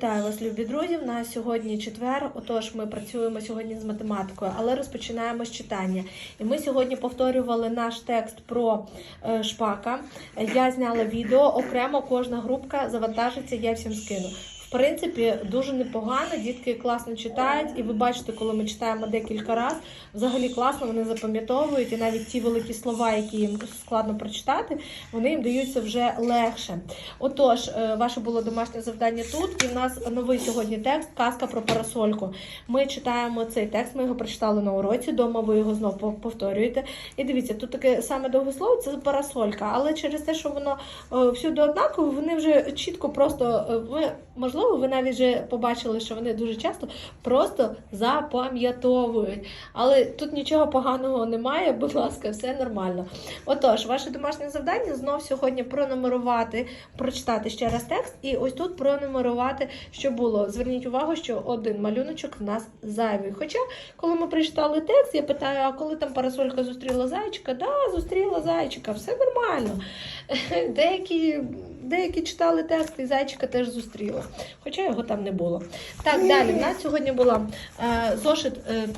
Вітаю вас, любі друзі. У нас сьогодні четвер. Отож, ми працюємо сьогодні з математикою, але розпочинаємо з читання. І ми сьогодні повторювали наш текст про е, шпака. Я зняла відео окремо. Кожна групка завантажиться. Я всім скину. Принципі, дуже непогано. Дітки класно читають, і ви бачите, коли ми читаємо декілька разів, взагалі класно вони запам'ятовують, і навіть ті великі слова, які їм складно прочитати, вони їм даються вже легше. Отож, е, ваше було домашнє завдання тут, і в нас новий сьогодні текст казка про парасольку. Ми читаємо цей текст, ми його прочитали на уроці. Дома ви його знову повторюєте. І дивіться, тут таке саме довге слово це парасолька, але через те, що воно е, всюди однакове, вони вже чітко просто е, ви можливо, ви навіть вже побачили, що вони дуже часто просто запам'ятовують. Але тут нічого поганого немає, будь ласка, все нормально. Отож, ваше домашнє завдання знов сьогодні пронумерувати, прочитати ще раз текст, і ось тут пронумерувати, що було. Зверніть увагу, що один малюночок в нас зайвий. Хоча, коли ми прочитали текст, я питаю, а коли там парасолька зустріла зайчика? Да, зустріла зайчика, все нормально. Деякі, деякі читали текст, і зайчика теж зустріла, хоча його там не було. Так, далі. В нас сьогодні була е, зошит. Е,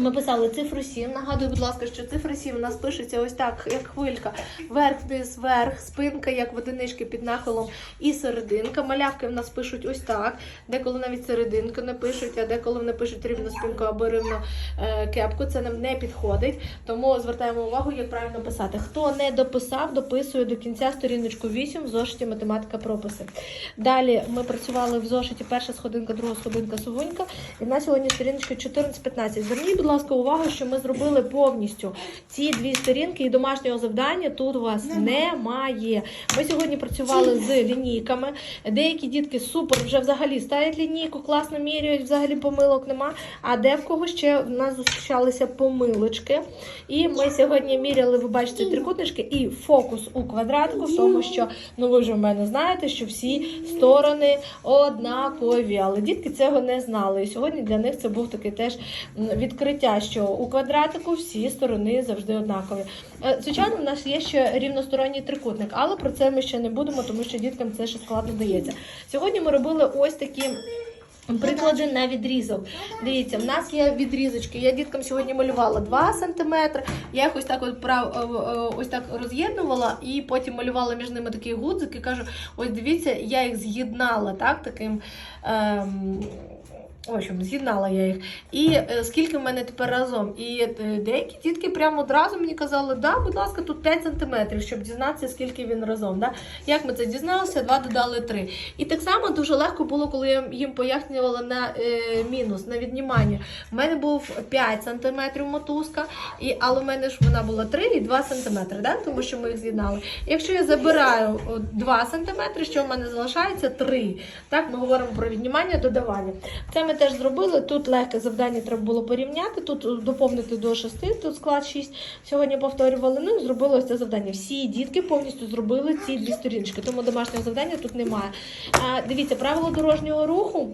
ми писали цифру 7. Нагадую, будь ласка, що цифра 7 у нас пишеться ось так, як хвилька. Верх, вниз, вверх, спинка, як водинички під нахилом, і серединка. Малявки в нас пишуть ось так. Деколи навіть серединку не пишуть, а деколи вони пишуть рівну спинку або рівну е, кепку. Це нам не підходить. Тому звертаємо увагу, як правильно писати. Хто не дописав, дописує до кінця сторіночку 8 в зошиті математика прописи. Далі ми працювали в зошиті перша сходинка, друга сходинка, сувунька. І в нас сьогодні сторіночка 14-15. Зверніть, будь ласка, увагу, що ми зробили повністю ці дві сторінки і домашнього завдання тут у вас немає. Ми сьогодні працювали з лінійками. Деякі дітки супер вже взагалі ставлять лінійку, класно міряють, взагалі помилок нема. А де в кого ще в нас зустрічалися помилочки. І ми сьогодні міряли, ви бачите, трикутнички і фокус у квадратику, в тому, що ну ви вже в мене знаєте, що всі сторони однакові. Але дітки цього не знали. І сьогодні для них це був такий теж м, відкриття, що у квадратику всі сторони завжди однакові. Е, Звичайно, в нас є ще рівносторонній трикутник, але про це ми ще не будемо, тому що діткам це ще складно дається. Сьогодні ми робили ось такі. Приклади на відрізок. Дивіться, в нас є відрізочки. Я діткам сьогодні малювала 2 см. Я їх ось так от прав, е, е, ось так роз'єднувала і потім малювала між ними такий гудзик і кажу: ось дивіться, я їх з'єднала так, таким. Ем, в общем, з'єднала я їх. І е, скільки в мене тепер разом? І е, деякі дітки прямо одразу мені казали, да, будь ласка, тут 5 см, щоб дізнатися, скільки він разом. Да? Як ми це дізналися? 2 додали 3. І так само дуже легко було, коли я їм пояснювала на е, мінус, на віднімання. У мене був 5 см мотузка, і, але в мене ж вона була 3 і 2 см, да? тому що ми їх з'єднали. Якщо я забираю 2 см, що в мене залишається 3. Так, ми говоримо про віднімання, додавання. Це ми теж зробили. Тут легке завдання треба було порівняти, тут доповнити до 6, тут склад 6. Сьогодні повторювали. Ну і зробили ось це завдання. Всі дітки повністю зробили ці дві сторіночки, тому домашнього завдання тут немає. Дивіться, правила дорожнього руху.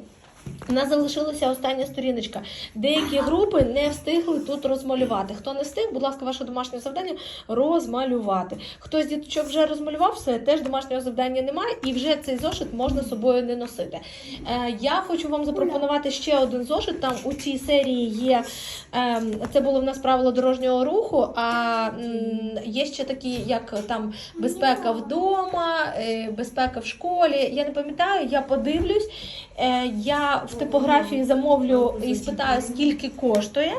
У нас залишилася остання сторіночка. Деякі групи не встигли тут розмалювати. Хто не встиг, будь ласка, ваше домашнє завдання розмалювати. Хто з діточок вже розмалював, все теж домашнього завдання немає, і вже цей зошит можна собою не носити. Е, я хочу вам запропонувати ще один зошит. Там у цій серії є ем, це було в нас правило дорожнього руху. А м, є ще такі, як там безпека вдома, е, безпека в школі. Я не пам'ятаю, я подивлюсь. Е, Я в типографії замовлю і спитаю, скільки коштує.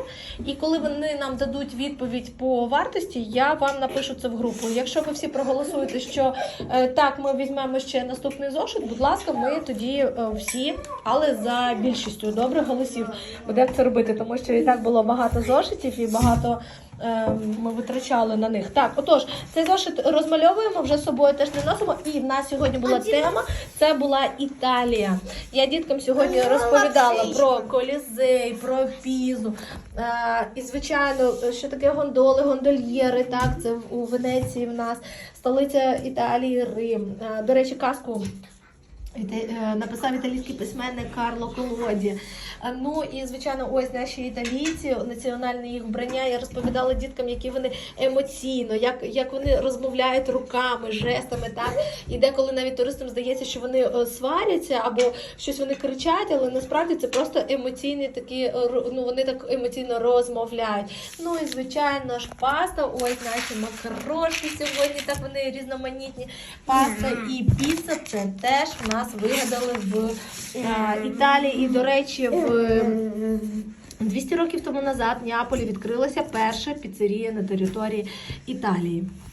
І коли вони нам дадуть відповідь по вартості, я вам напишу це в групу. Якщо ви всі проголосуєте, що е, так, ми візьмемо ще наступний зошит, будь ласка, ми тоді е, всі, але за більшістю добре голосів будемо це робити, тому що і так було багато зошитів і багато. Е, Ми витрачали на них. Так, отож, цей зошит розмальовуємо, вже з собою теж не носимо. І в нас сьогодні була тема. Це була Італія. Я діткам сьогодні розповідала про колізей, про пізу. Е, і, звичайно, що таке гондоли, гондольєри. Так, це у Венеції в нас столиця Італії, Рим. Е, До речі, казку. Е, Написав італійський письменник Карло Колоді. Ну і звичайно, ось наші італійці, національне їх вбрання. Я розповідала діткам, які вони емоційно, як, як вони розмовляють руками, жестами. Так і деколи навіть туристам здається, що вони е, сваряться або щось вони кричать, але насправді це просто емоційні такі. е, Ну вони так емоційно розмовляють. Ну і звичайно ж паста. Ось наші макарошки сьогодні. Так вони різноманітні. Паста і піца це теж в нас вигадали в е, Італії. І, до речі, в е, 200 років тому назад в Неаполі відкрилася перша піцерія на території Італії.